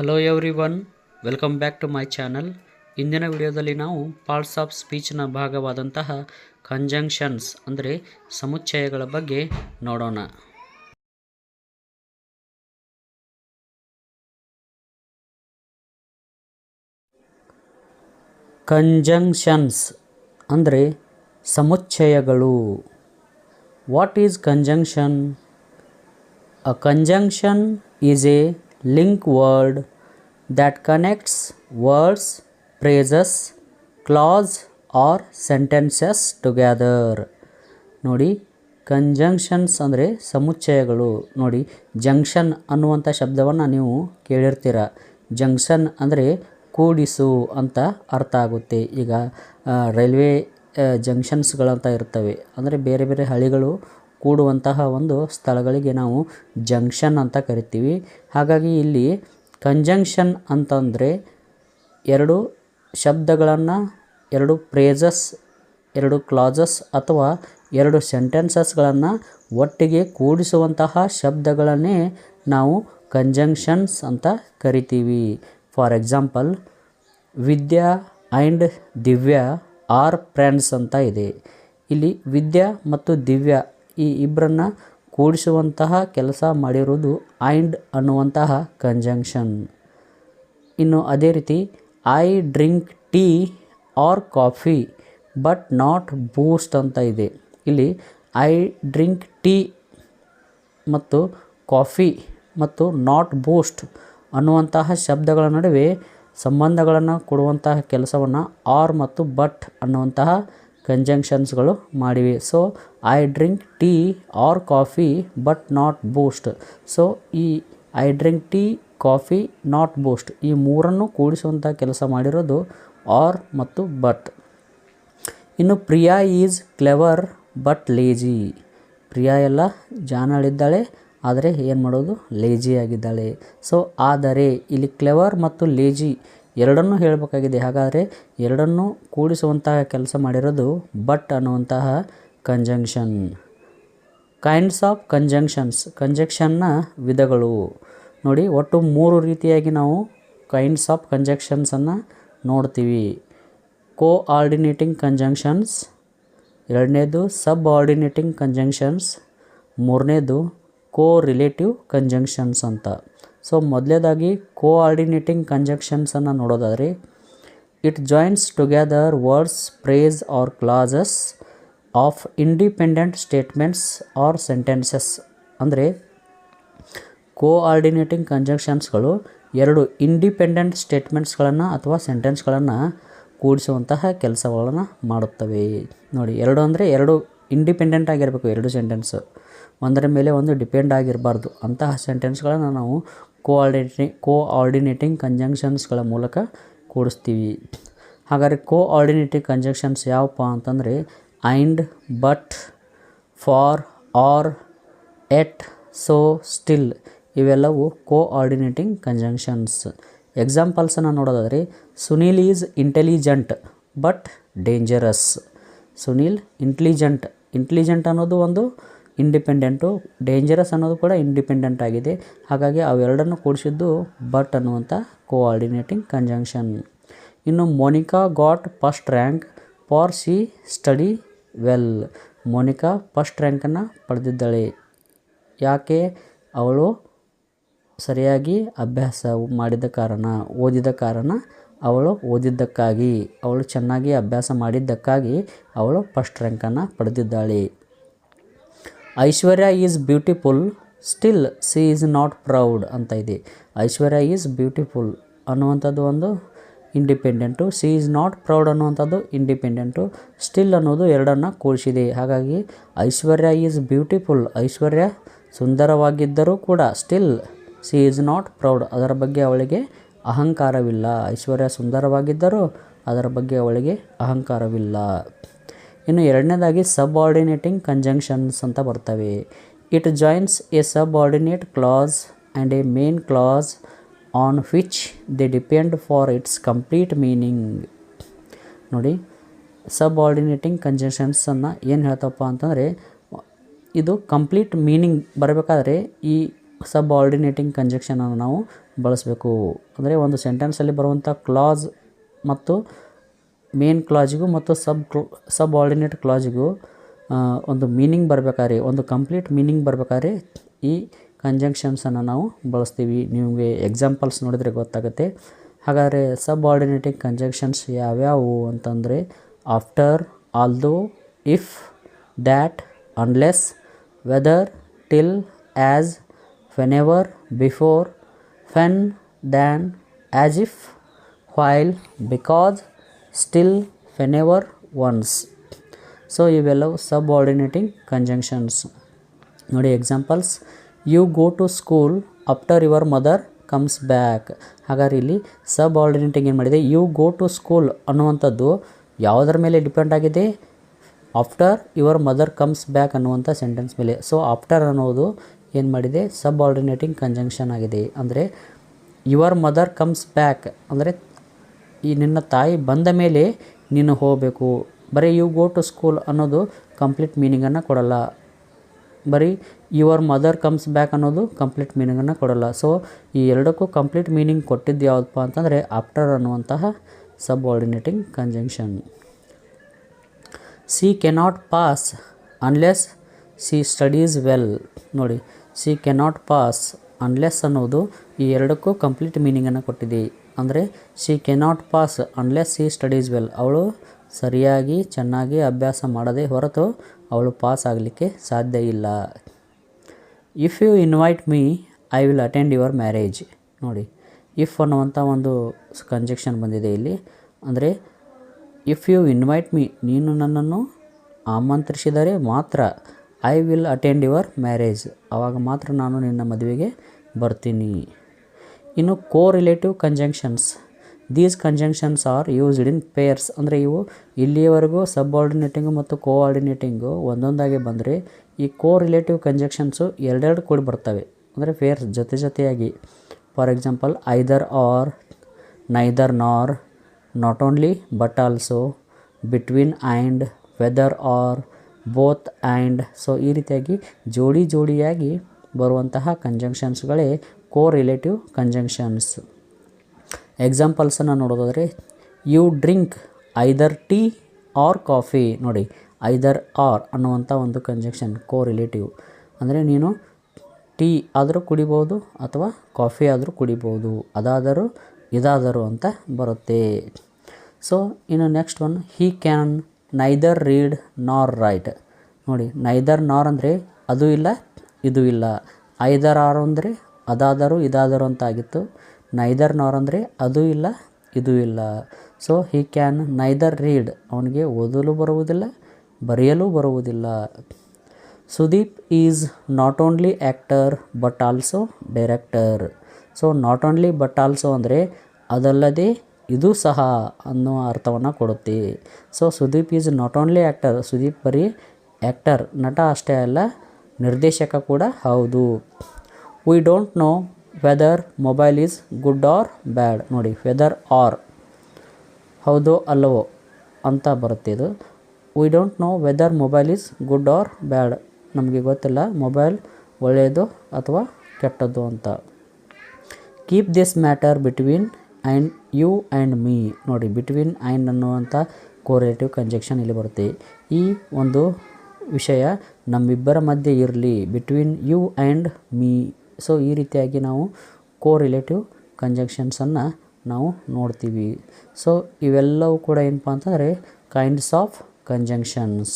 Hello everyone welcome back to my channel ಇಂದಿನ ವಿಡಿಯೋದಲ್ಲಿ ನಾವು ಪಾರ್ಟ್ಸ್ ಆಫ್ ಸ್ಪೀಚ್ನ ಭಾಗವಾದಂತಹ ಕಂಜಂಕ್ಷನ್ಸ್ ಅಂದರೆ ಸಮುಚ್ಚಯಗಳ ಬಗ್ಗೆ ನೋಡೋಣ. ಕಂಜಂಕ್ಷನ್ಸ್ ಅಂದರೆ ಸಮುಚ್ಚಯಗಳು. What is conjunction a conjunction is a link word that connects words, phrases, clause or sentences together. ನೋಡಿ ಕಂಜಂಕ್ಷನ್ಸ್ ಅಂದರೆ ಸಮುಚ್ಚಯಗಳು. ನೋಡಿ ಜಂಕ್ಷನ್ ಅನ್ನುವಂಥ ಶಬ್ದವನ್ನು ನೀವು ಕೇಳಿರ್ತೀರ. ಜಂಕ್ಷನ್ ಅಂದರೆ ಕೂಡಿಸು ಅಂತ ಅರ್ಥ ಆಗುತ್ತೆ. ಈಗ ರೈಲ್ವೆ ಜಂಕ್ಷನ್ಸ್ಗಳಂತ ಇರ್ತವೆ. ಅಂದರೆ ಬೇರೆ ಬೇರೆ ಹಳಿಗಳು ಕೂಡುವಂತಹ ಒಂದು ಸ್ಥಳಗಳಿಗೆ ನಾವು ಜಂಕ್ಷನ್ ಅಂತ ಕರಿತೀವಿ. ಹಾಗಾಗಿ ಇಲ್ಲಿ ಕಂಜಂಕ್ಷನ್ ಅಂತಂದರೆ ಎರಡು ಶಬ್ದಗಳನ್ನು, ಎರಡು ಪ್ರೇಜಸ್ ಎರಡು ಕ್ಲಾಜಸ್ ಅಥವಾ ಎರಡು ಸೆಂಟೆನ್ಸಸ್ಗಳನ್ನು ಒಟ್ಟಿಗೆ ಕೂಡಿಸುವಂತಹ ಶಬ್ದಗಳನ್ನೇ ನಾವು ಕಂಜಂಕ್ಷನ್ಸ್ ಅಂತ ಕರಿತೀವಿ. For example Vidya and Divya are friends ಅಂತ ಇದೆ. ಇಲ್ಲಿ ವಿದ್ಯಾ ಮತ್ತು ದಿವ್ಯಾ ಈ ಇಬ್ಬರನ್ನ ಕೂಡಿಸುವಂತಹ ಕೆಲಸ ಮಾಡಿರುವುದು ಆ್ಯಂಡ್ ಅನ್ನುವಂತಹ ಕಂಜಂಕ್ಷನ್ ಇನ್ನು ಅದೇ ರೀತಿ I drink tea or coffee but not Boost ಅಂತ ಇದೆ. ಇಲ್ಲಿ ಐ ಡ್ರಿಂಕ್ ಟೀ ಮತ್ತು ಕಾಫಿ ಮತ್ತು ನಾಟ್ ಬೂಸ್ಟ್ ಅನ್ನುವಂತಹ ಶಬ್ದಗಳ ನಡುವೆ ಸಂಬಂಧಗಳನ್ನು ಕೊಡುವಂತಹ ಕೆಲಸವನ್ನು ಆರ್ ಮತ್ತು ಬಟ್ ಅನ್ನುವಂತಹ ಕಂಜಂಕ್ಷನ್ಸ್ಗಳು ಮಾಡಿವೆ. So I drink tea or coffee but not Boost so ಈ I drink tea coffee not Boost ಈ ಮೂರನ್ನು ಕೂಡಿಸುವಂಥ ಕೆಲಸ ಮಾಡಿರೋದು ಆರ್ ಮತ್ತು ಬಟ್ ಇನ್ನು Priya is clever but lazy Priya ಎಲ್ಲ ಜಾನಳಿದ್ದಾಳೆ, ಆದರೆ ಏನು ಮಾಡೋದು? ಲೇಜಿ ಆಗಿದ್ದಾಳೆ. ಸೊ ಆದರೆ ಇಲ್ಲಿ ಕ್ಲೆವರ್ ಮತ್ತು ಲೇಜಿ ಎರಡನ್ನೂ ಹೇಳಬೇಕಾಗಿದೆ. ಹಾಗಾದರೆ ಎರಡನ್ನೂ ಕೂಡಿಸುವಂತಹ ಕೆಲಸ ಮಾಡಿರೋದು ಬಟ್ ಅನ್ನುವಂತಹ ಕಂಜಂಕ್ಷನ್ ಕೈಂಡ್ಸ್ ಆಫ್ ಕಂಜಂಕ್ಷನ್ಸ್ ಕಂಜಂಕ್ಷನ್ನ ವಿಧಗಳು. ನೋಡಿ, ಒಟ್ಟು ಮೂರು ರೀತಿಯಾಗಿ ನಾವು ಕೈಂಡ್ಸ್ ಆಫ್ ಕಂಜಂಕ್ಷನ್ಸನ್ನು ನೋಡ್ತೀವಿ. ಕೋ ಆರ್ಡಿನೇಟಿಂಗ್ ಕಂಜಂಕ್ಷನ್ಸ್ ಎರಡನೇದು ಸಬ್ ಆರ್ಡಿನೇಟಿಂಗ್ ಕಂಜಂಕ್ಷನ್ಸ್ ಮೂರನೇದು ಕೋ ರಿಲೇಟಿವ್ ಕಂಜಂಕ್ಷನ್ಸ್ ಅಂತ. ಸೊ ಮೊದಲೇದಾಗಿ ಕೋಆರ್ಡಿನೇಟಿಂಗ್ ಕಂಜಕ್ಷನ್ಸನ್ನು ನೋಡೋದಾದ್ರೆ it joins together words phrase or clauses of independent statements or sentences ಅಂದರೆ ಕೋಆರ್ಡಿನೇಟಿಂಗ್ ಕಂಜಂಕ್ಷನ್ಸ್ಗಳು ಎರಡು ಇಂಡಿಪೆಂಡೆಂಟ್ ಸ್ಟೇಟ್ಮೆಂಟ್ಸ್ಗಳನ್ನು ಅಥವಾ ಸೆಂಟೆನ್ಸ್ಗಳನ್ನು ಕೂಡಿಸುವಂತಹ ಕೆಲಸಗಳನ್ನು ಮಾಡುತ್ತವೆ. ನೋಡಿ, ಎರಡು ಅಂದರೆ ಎರಡು ಇಂಡಿಪೆಂಡೆಂಟ್ ಆಗಿರಬೇಕು, ಎರಡು ಸೆಂಟೆನ್ಸ್ ಒಂದರ ಮೇಲೆ ಒಂದು ಡಿಪೆಂಡ್ ಆಗಿರಬಾರ್ದು, ಅಂತಹ ಸೆಂಟೆನ್ಸ್ಗಳನ್ನು ನಾವು ಕೋ ಆರ್ಡಿನೇಟಿಂಗ್ ಕೋ ಆರ್ಡಿನೇಟಿಂಗ್ ಕಂಜಂಕ್ಷನ್ಸ್ಗಳ ಮೂಲಕ ಕೂಡಿಸ್ತೀವಿ. ಹಾಗಾದರೆ ಕೋ ಆರ್ಡಿನೇಟಿಂಗ್ ಕಂಜಂಕ್ಷನ್ಸ್ ಯಾವಪ್ಪ ಅಂತಂದರೆ and, but, for, or, yet, so, still ಇವೆಲ್ಲವು ಕೋಆರ್ಡಿನೇಟಿಂಗ್ ಕಂಜಂಕ್ಷನ್ಸ್ ಎಕ್ಸಾಂಪಲ್ಸನ್ನು ನೋಡೋದಾದರೆ Sunil is intelligent, but dangerous. Sunil, intelligent. Intelligent ಅನ್ನೋದು ಒಂದು ಇಂಡಿಪೆಂಡೆಂಟು ಡೇಂಜರಸ್ ಅನ್ನೋದು ಕೂಡ ಇಂಡಿಪೆಂಡೆಂಟ್ ಆಗಿದೆ. ಹಾಗಾಗಿ ಅವೆರಡನ್ನು ಕೂಡಿಸಿದ್ದು ಬಟ್ ಅನ್ನುವಂಥ ಕೋಆರ್ಡಿನೇಟಿಂಗ್ ಕಂಜಂಕ್ಷನ್ ಇನ್ನು Monica got first rank for she study well Monica first ರ್ಯಾಂಕನ್ನು ಪಡೆದಿದ್ದಾಳೆ. ಯಾಕೆ? ಅವಳು ಸರಿಯಾಗಿ ಅಭ್ಯಾಸ ಮಾಡಿದ ಕಾರಣ, ಓದಿದ ಕಾರಣ ಅವಳು ಓದಿದ್ದಕ್ಕಾಗಿ, ಅವಳು ಚೆನ್ನಾಗಿ ಅಭ್ಯಾಸ ಮಾಡಿದ್ದಕ್ಕಾಗಿ ಅವಳು ಫಸ್ಟ್ ರ್ಯಾಂಕನ್ನು ಪಡೆದಿದ್ದಾಳೆ. Aishwarya is beautiful, still she is not proud ಅಂತ ಇದೆ. ಐಶ್ವರ್ಯ ಈಸ್ ಬ್ಯೂಟಿಫುಲ್ ಅನ್ನುವಂಥದ್ದು ಒಂದು independent she is not proud ಅನ್ನುವಂಥದ್ದು ಇಂಡಿಪೆಂಡೆಂಟು, ಸ್ಟಿಲ್ ಅನ್ನೋದು ಎರಡನ್ನು ಕೂಡಿಸಿದೆ ಹಾಗಾಗಿ ಐಶ್ವರ್ಯ ಈಸ್ ಬ್ಯೂಟಿಫುಲ್, ಐಶ್ವರ್ಯ ಸುಂದರವಾಗಿದ್ದರೂ ಕೂಡ still she is not proud. ಅದರ ಬಗ್ಗೆ ಅವಳಿಗೆ ಅಹಂಕಾರವಿಲ್ಲ. ಐಶ್ವರ್ಯ ಸುಂದರವಾಗಿದ್ದರೂ ಅದರ ಬಗ್ಗೆ ಅವಳಿಗೆ ಅಹಂಕಾರವಿಲ್ಲ. ಇನ್ನು ಎರಡನೇದಾಗಿ ಸಬ್ ಆರ್ಡಿನೇಟಿಂಗ್ ಕಂಜಂಕ್ಷನ್ಸ್ ಅಂತ ಬರ್ತವೆ. It joins a subordinate clause and a main clause on which they depend for its complete meaning ನೋಡಿ ಸಬ್ ಆರ್ಡಿನೇಟಿಂಗ್ ಕಂಜಂಕ್ಷನ್ಸನ್ನು ಏನು ಹೇಳ್ತಪ್ಪ ಅಂತಂದರೆ, ಇದು ಕಂಪ್ಲೀಟ್ ಮೀನಿಂಗ್ ಬರಬೇಕಾದ್ರೆ ಈ ಸಬ್ ಆರ್ಡಿನೇಟಿಂಗ್ ಕಂಜಕ್ಷನನ್ನು ನಾವು ಬಳಸಬೇಕು. ಅಂದರೆ ಒಂದು ಸೆಂಟೆನ್ಸಲ್ಲಿ ಬರುವಂಥ ಕ್ಲಾಸ್ ಮತ್ತು ಮೇನ್ ಕ್ಲಾಜಿಗೂ ಮತ್ತು ಸಬ್ ಸಬ್ ಆರ್ಡಿನೇಟ್ ಕ್ಲಾಜಿಗೂ ಒಂದು ಮೀನಿಂಗ್ ಬರ್ಬೇಕಾದ್ರೆ, ಒಂದು ಕಂಪ್ಲೀಟ್ ಮೀನಿಂಗ್ ಬರ್ಬೇಕಾದ್ರೆ ಈ ಕಂಜಂಕ್ಷನ್ಸನ್ನು ನಾವು ಬಳಸ್ತೀವಿ. ನಿಮಗೆ ಎಕ್ಸಾಂಪಲ್ಸ್ ನೋಡಿದರೆ ಗೊತ್ತಾಗುತ್ತೆ. ಹಾಗಾದರೆ ಸಬ್ ಆರ್ಡಿನೇಟಿಂಗ್ ಕಂಜಂಕ್ಷನ್ಸ್ ಯಾವ್ಯಾವು ಅಂತಂದರೆ after although if that unless whether till as whenever before when than as if while because still whenever once so ಇವೆಲ್ಲವು ಸಬ್ ಆರ್ಡಿನೇಟಿಂಗ್ ಕಂಜಂಕ್ಷನ್ಸ್ ನೋಡಿ examples you go to school after your mother comes back ಹಾಗಾದ್ರೆ ಇಲ್ಲಿ ಸಬ್ ಆರ್ಡಿನೇಟಿಂಗ್ ಏನು ಮಾಡಿದೆ? You go to school ಅನ್ನುವಂಥದ್ದು ಯಾವುದರ ಮೇಲೆ depend ಆಗಿದೆ? After your mother comes back ಅನ್ನುವಂಥ ಸೆಂಟೆನ್ಸ್ ಮೇಲೆ. ಸೊ ಆಫ್ಟರ್ ಅನ್ನೋದು ಏನು ಮಾಡಿದೆ? ಸಬ್ ಆರ್ಡಿನೇಟಿಂಗ್ ಕಂಜಂಕ್ಷನ್ ಆಗಿದೆ. ಅಂದರೆ ಯುವರ್ ಮದರ್ ಕಮ್ಸ್ ಬ್ಯಾಕ್ ಅಂದರೆ ಈ ನಿನ್ನ ತಾಯಿ ಬಂದ ಮೇಲೆ ನೀನು ಹೋಗಬೇಕು. ಬರೀ ಯು ಗೋ ಟು ಸ್ಕೂಲ್ ಅನ್ನೋದು ಕಂಪ್ಲೀಟ್ ಮೀನಿಂಗನ್ನು ಕೊಡಲ್ಲ. ಬರೀ ಯುವರ್ ಮದರ್ ಕಮ್ಸ್ ಬ್ಯಾಕ್ ಅನ್ನೋದು ಕಂಪ್ಲೀಟ್ ಮೀನಿಂಗನ್ನು ಕೊಡಲ್ಲ. ಸೊ ಈ ಎರಡಕ್ಕೂ ಕಂಪ್ಲೀಟ್ ಮೀನಿಂಗ್ ಕೊಟ್ಟಿದ್ದು ಯಾವುದಪ್ಪ ಅಂತಂದರೆ ಆಫ್ಟರ್ ಅನ್ನುವಂತಹ subordinating conjunction she cannot pass unless she studies well ನೋಡಿ ಸಿ ಕೆನಾಟ್ ಪಾಸ್ ಅನ್ಲೆಸ್ ಅನ್ನೋದು ಈ ಎರಡಕ್ಕೂ ಕಂಪ್ಲೀಟ್ ಮೀನಿಂಗನ್ನು ಕೊಟ್ಟಿದೆ. ಅಂದರೆ she cannot pass unless she studies well ಅವಳು ಸರಿಯಾಗಿ, ಚೆನ್ನಾಗಿ ಅಭ್ಯಾಸ ಮಾಡದೇ ಹೊರತು ಅವಳು ಪಾಸ್ ಆಗಲಿಕ್ಕೆ ಸಾಧ್ಯ ಇಲ್ಲ. If you invite me I will attend your marriage ನೋಡಿ ಇಫ್ ಅನ್ನುವಂಥ ಒಂದು ಕಂಜೆಕ್ಷನ್ ಬಂದಿದೆ ಇಲ್ಲಿ. ಅಂದರೆ ಇಫ್ ಯು ಇನ್ವೈಟ್ ಮೀ ನೀನು ನನ್ನನ್ನು ಆಮಂತ್ರಿಸಿದರೆ ಮಾತ್ರ I will attend your marriage ಆವಾಗ ಮಾತ್ರ ನಾನು ನಿನ್ನ ಮದುವೆಗೆ ಬರ್ತೀನಿ. ಇನ್ನು correlative conjunctions these conjunctions are used in pairs ಅಂದರೆ ಇವು ಇಲ್ಲಿಯವರೆಗೂ ಸಬ್ ಆರ್ಡಿನೇಟಿಂಗು ಮತ್ತು ಕೋಆರ್ಡಿನೇಟಿಂಗು ಒಂದೊಂದಾಗಿ ಬಂದರೆ ಈ ಕೋ ರಿಲೇಟಿವ್ ಕಂಜಂಕ್ಷನ್ಸು ಎರಡೆರಡು ಕೂಡಿ ಬರ್ತವೆ. ಅಂದರೆ ಪೇರ್ಸ್ ಜೊತೆ ಜೊತೆಯಾಗಿ. For example either or neither nor not only but also between and whether or both and so ಈ ರೀತಿಯಾಗಿ ಜೋಡಿ ಜೋಡಿಯಾಗಿ ಬರುವಂತಹ ಕಂಜಂಕ್ಷನ್ಸ್ಗಳೇ ಕೋ ರಿಲೇಟಿವ್ ಕಂಜಂಕ್ಷನ್ಸ್ ಎಕ್ಸಾಂಪಲ್ಸನ್ನು ನೋಡೋದಾದರೆ you drink either tea or coffee ನೋಡಿ ಐದರ್ ಆರ್ ಅನ್ನುವಂಥ ಒಂದು ಕಂಜಂಕ್ಷನ್ ಕೋ ರಿಲೇಟಿವ್ ಅಂದರೆ ನೀನು ಟೀ ಆದರೂ ಕುಡಿಬೋದು ಅಥವಾ ಕಾಫಿ ಆದರೂ ಕುಡಿಬೋದು, ಅದಾದರೂ ಇದಾದರೂ ಅಂತ ಬರುತ್ತೆ. ಸೊ ಇನ್ನು next one he can neither read nor write ನೋಡಿ ನೈದರ್ ನಾರ್ ಅಂದರೆ ಅದು ಇಲ್ಲ, ಇದು ಇಲ್ಲ. ಐದರ್ ಆರ್ ಅಂದರೆ ಅದಾದರೂ ಇದಾದರೂ ಅಂತಾಗಿತ್ತು. ನೈದರ್ ನಾರ್ ಅಂದರೆ ಅದು ಇಲ್ಲ, ಇದು ಇಲ್ಲ. So he can neither read ಅವನಿಗೆ ಓದಲು ಬರುವುದಿಲ್ಲ, ಬರೆಯಲು ಬರುವುದಿಲ್ಲ. Sudeep is not only actor but also director so not only but also ಅಂದರೆ ಅದಲ್ಲದೆ ಇದು ಸಹ ಅನ್ನೋ ಅರ್ಥವನ್ನು ಕೊಡುತ್ತೆ. So Sudeep is not only actor Sudeep ಬರೀ ಆ್ಯಕ್ಟರ್ ನಟ ಅಷ್ಟೇ ಅಲ್ಲ, ನಿರ್ದೇಶಕ ಕೂಡ ಹೌದು. We don't know whether mobile is good or bad ನೋಡಿ ವೆದರ್ ಆರ್ ಹೌದೋ, ಅಲ್ಲವೋ ಅಂತ ಬರುತ್ತೆ ಇದು. We don't know whether mobile is good or bad ನಮಗೆ ಗೊತ್ತಿಲ್ಲ ಮೊಬೈಲ್ ಒಳ್ಳೆಯದು ಅಥವಾ ಕೆಟ್ಟದ್ದು ಅಂತ. Keep this matter between and you and me ನೋಡಿ ಬಿಟ್ವೀನ್ ಆ್ಯಂಡ್ ಅನ್ನುವಂಥ ಕೋರೇಟಿವ್ ಕಂಜೆಕ್ಷನ್ ಇಲ್ಲಿ ಬರುತ್ತೆ. ಈ ಒಂದು ವಿಷಯ ನಮ್ಮಿಬ್ಬರ ಮಧ್ಯೆ ಇರಲಿ. Between you and me so ಈ ರೀತಿಯಾಗಿ ನಾವು ಕೋ ರಿಲೇಟಿವ್ ಕಂಜಂಕ್ಷನ್ಸನ್ನು ನಾವು ನೋಡ್ತೀವಿ. ಸೊ ಇವೆಲ್ಲವೂ ಕೂಡ ಏನಪ್ಪ ಅಂತಂದರೆ ಕೈಂಡ್ಸ್ ಆಫ್ ಕಂಜಂಕ್ಷನ್ಸ್